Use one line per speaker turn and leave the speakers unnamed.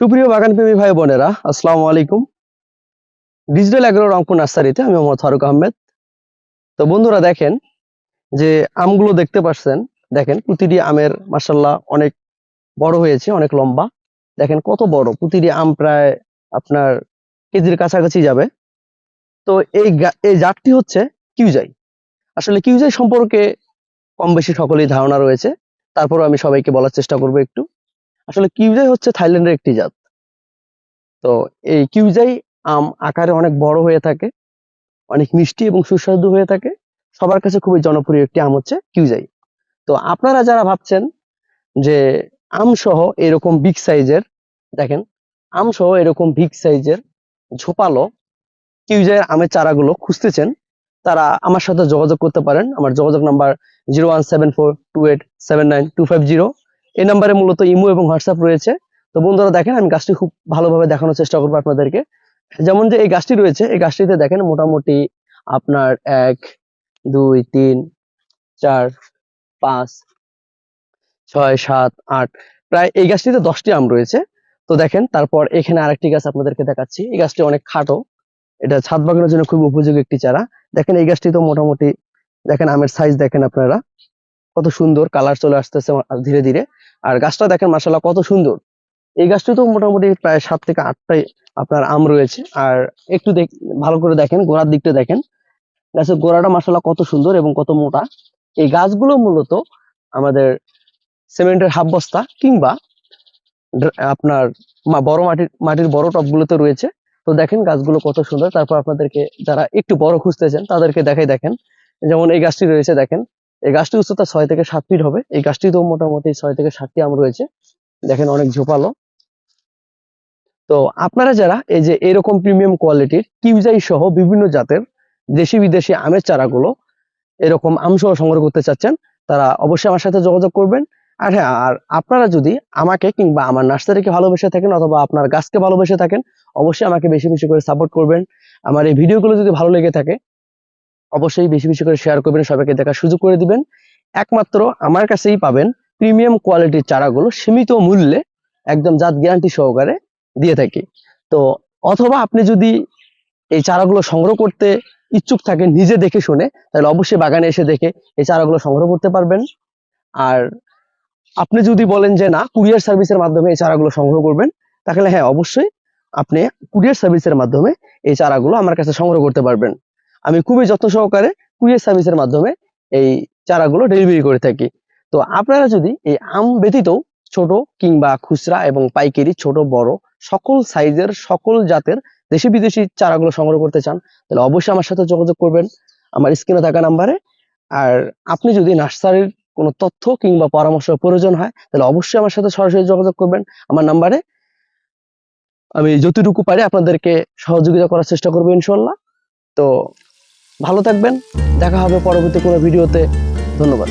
সুপ্রিয় বাগানপ্রেমী ভাই বোনেরা, আসসালামু আলাইকুম। ডিজিটাল অ্যাগ্রো রংপুর নার্সারিতে আমি মোহাম্মদ ফারুক আহমেদ। তো বন্ধুরা দেখেন যে আমগুলো দেখতে পাচ্ছেন, দেখেন প্রতিটি আমের মাসাল্লাহ অনেক বড় হয়েছে, অনেক লম্বা। দেখেন কত বড়, প্রতিটি আম প্রায় আপনার কেজির কাছাকাছি যাবে। তো এই এই জাতটি হচ্ছে কিউজাই। আসলে কিউজাই সম্পর্কে কম বেশি সকলেই ধারণা রয়েছে। তারপর আমি সবাইকে বলার চেষ্টা করব একটু। আসলে কিউজাই হচ্ছে থাইল্যান্ডের একটি জাত। তো এই কিউজাই আম আকারে অনেক বড় হয়ে থাকে, অনেক মিষ্টি এবং সুস্বাদু হয়ে থাকে। সবার কাছে খুবই জনপ্রিয় একটি আম হচ্ছে কিউজাই। তো আপনারা যারা ভাবছেন যে আম সহ এরকম বিগ সাইজের দেখেন আম সহ এরকম বিগ সাইজের ঝোপালো কিউজাইয়ের আমের চারাগুলো খুঁজতেছেন তারা আমার সাথে যোগাযোগ করতে পারেন। আমার যোগাযোগ number zero one seven four two eight seven nine two five zero. এই নাম্বারে মূলত ইমো এবং হোয়াটসঅ্যাপ রয়েছে। তো বন্ধুরা দেখেন, আমি গাছটি খুব ভালোভাবে দেখানোর চেষ্টা করব আপনাদেরকে। যেমন যে এই গাছটি রয়েছে, এই গাছটিতে দেখেন মোটামুটি আপনার এক, দুই, তিন, চার, পাঁচ, ছয়, সাত, আট, প্রায় এই গাছটিতে দশটি আম রয়েছে। তো দেখেন, তারপর এখানে আরেকটি গাছ আপনাদেরকে দেখাচ্ছি। এই গাছটি অনেক খাটো। এটা ছাদ বাগানের জন্য খুব উপযোগী একটি চারা। দেখেন এই গাছটি তো মোটামুটি, দেখেন আমের সাইজ দেখেন আপনারা। কত সুন্দর কালার চলে আসতেছে ধীরে ধীরে। আর গাছটা দেখেন মাসাল্লাহ কত সুন্দর। এই গাছটি তো মোটামুটি প্রায় সাত থেকে আটটাই আপনার আম রয়েছে। আর একটু দেখ, ভালো করে দেখেন, গোড়ার দিকটা দেখেন। গাছের গোড়াটা মাসাল্লাহ কত সুন্দর এবং কত মোটা। এই গাছগুলো মূলত আমাদের সিমেন্টের হাফ বস্তা কিংবা আপনার বড় মাটির মাটির বড় টবগুলোতে রয়েছে। তো দেখেন গাছগুলো কত সুন্দর। তারপর আপনাদেরকে যারা একটু বড় খুঁজতেছেন, তাদেরকে দেখাই দেখেন। যেমন এই গাছটি রয়েছে, দেখেন। এই গাছটি উচ্চতা ছয় থেকে সাত ফিট হবে। এই গাছটিতেও মোটামুটি ছয় থেকে সাতটি আম রয়েছে। দেখেন অনেক ঝোপালো। তো আপনারা যারা এই যে এরকম প্রিমিয়াম কোয়ালিটির কিউজাই সহ বিভিন্ন জাতের দেশি বিদেশি আমের চারাগুলো এরকম আম সহ সংগ্রহ করতে চাচ্ছেন, তারা অবশ্যই আমার সাথে যোগাযোগ করবেন। আর হ্যাঁ আর আপনারা যদি আমাকে কিংবা আমার নার্সারিকে ভালোবেসে থাকেন অথবা আপনার গাছকে ভালোবেসে থাকেন, অবশ্যই আমাকে বেশি বেশি করে সাপোর্ট করবেন। আমার এই ভিডিওগুলো যদি ভালো লেগে থাকে, অবশ্যই বেশি বেশি করে শেয়ার করবেন, সবাইকে দেখার সুযোগ করে দিবেন। একমাত্র আমার কাছেই পাবেন প্রিমিয়াম কোয়ালিটির চারাগুলো সীমিত মূল্যে একদম জাত গ্যারান্টি সহকারে দিয়ে থাকি। তো অথবা আপনি যদি এই চারাগুলো সংগ্রহ করতে ইচ্ছুক থাকেন নিজে দেখে শুনে, তাহলে অবশ্যই বাগানে এসে দেখে এই চারাগুলো সংগ্রহ করতে পারবেন। আর আপনি যদি বলেন যে, না, কুরিয়ার সার্ভিসের মাধ্যমে এই চারাগুলো সংগ্রহ করবেন, তাহলে হ্যাঁ অবশ্যই আপনি কুরিয়ার সার্ভিসের মাধ্যমে এই চারাগুলো আমার কাছে সংগ্রহ করতে পারবেন। আমি খুবই যত্ন সহকারে কুরিয়ার সার্ভিসের মাধ্যমে এই চারাগুলো ডেলিভারি করে থাকি। তো আপনারা যদি এই আম ব্যতীত ছোট কিংবা খুচরা এবং পাইকারি, ছোট, বড়, সকল সাইজের, সকল জাতের দেশি বিদেশি চারাগুলো সংগ্রহ করতে চান, তাহলে অবশ্যই আমার সাথে যোগাযোগ করবেন। আমার স্ক্রিনে থাকা নাম্বারে। আর আপনি যদি নার্সারির কোনো তথ্য কিংবা পরামর্শ প্রয়োজন হয়, তাহলে অবশ্যই আমার সাথে সরাসরি যোগাযোগ করবেন। আমার নাম্বারে আমি যতটুকু পারি আপনাদেরকে সহযোগিতা করার চেষ্টা করব ইনশাল্লাহ তো ভালো থাকবেন, দেখা হবে পরবর্তী কোনো ভিডিওতে। ধন্যবাদ।